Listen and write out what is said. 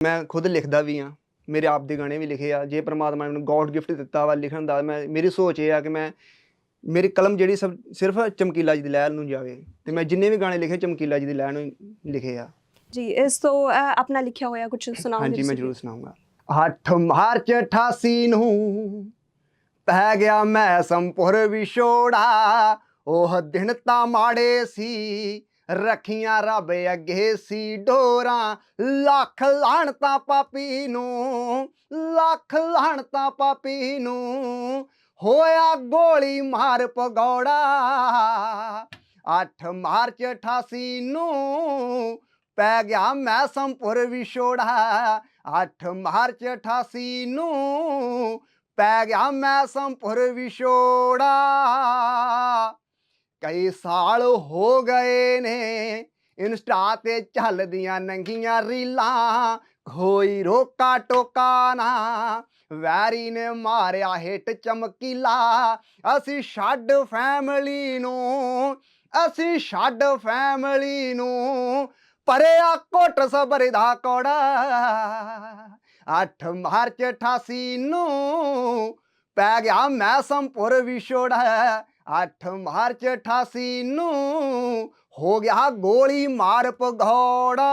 ਮੈਂ ਖੁਦ ਲਿਖਦਾ ਵੀ ਆ ਮੇਰੇ ਆਪ ਦੇ ਗਾਣੇ ਵੀ ਲਿਖੇ ਆ ਜੇ ਪ੍ਰਮਾਤਮਾ ਨੇ ਮੈਨੂੰ ਗੋਡ ਗਿਫਟ ਦਿੱਤਾ ਵਾ ਲਿਖਣ ਦਾ ਮੈਂ ਮੇਰੀ ਸੋਚ ਇਹ ਆ ਕਿ ਮੈਂ ਮੇਰੀ ਕਲਮ ਜਿਹੜੀ ਸਭ ਸਿਰਫ ਚਮਕੀਲਾ ਜੀ ਦੀ ਲਹਿਰ ਨੂੰ ਜਾਵੇ ਤੇ ਮੈਂ ਜਿੰਨੇ ਵੀ ਗਾਣੇ ਲਿਖੇ ਚਮਕੀਲਾ ਜੀ ਦੀ ਲਹਿਰ ਨੂੰ ਲਿਖੇ ਆ ਜੀ ਇਸ ਤੋਂ ਆਪਣਾ ਲਿਖਿਆ ਹੋਇਆ ਕੁਝ ਸੁਣਾਓਗੇ ਹਾਂਜੀ ਮੈਂ? ਜ਼ਰੂਰ ਸੁਣਾਉਂਗਾ 8 ਮਾਰਚ 88 ਨੂੰ ਪੈ ਗਿਆ ਮੈਂ ਸੰਪੁਰ ਵਿਛੋੜਾ ਉਹ ਦਿਨ ਤਾਂ ਮਾੜੇ ਸੀ ਰੱਖੀਆਂ ਰੱਬ ਅੱਗੇ ਸੀ ਡੋਰਾਂ। ਲੱਖ ਲਾਹਣਤਾਂ ਪਾਪੀ ਨੂੰ, ਲੱਖ ਲਾਹਣਤਾਂ ਪਾਪੀ ਨੂੰ, ਹੋਇਆ ਗੋਲੀ ਮਾਰ ਪਗੌੜਾ 8 ਮਾਰਚ 88 ਨੂੰ ਪੈ ਗਿਆ ਮੈਂ ਸੰਪੁਰ ਵਿਛੋੜਾ। 8 ਮਾਰਚ 88 ਨੂੰ ਪੈ ਗਿਆ ਮੈਂ ਸੰਪੁਰ ਵਿਛੋੜਾ। ਕਈ ਸਾਲ ਹੋ ਗਏ ਨੇ। ਇੰਸਟਾ ਤੇ ਚੱਲਦੀਆਂ ਨੰਗੀਆਂ ਰੀਲਾਂ, ਕੋਈ ਰੋਕਾ ਟੋਕਾ ਨਾ। ਵੈਰੀ ਨੇ ਮਾਰਿਆ ਹਿੱਟ ਚਮਕੀਲਾ, ਅਸੀਂ ਛੱਡ ਫੈਮਿਲੀ ਨੂੰ, ਅਸੀਂ ਛੱਡ ਫੈਮਿਲੀ ਨੂੰ। ਪਰਿਆ ਕੋਟ ਸਬਰ ਦਾ ਕੋੜਾ 8 ਮਾਰਚ 88 ਨੂੰ ਪੈ ਗਿਆ ਮੈਂ ਸੰਪੁਰ ਵਿਛੋੜਾ। ਅੱਠ ਮਾਰਚ 88 ਨੂੰ ਹੋ ਗਿਆ ਗੋਲੀ ਮਾਰ ਪਗੌੜਾ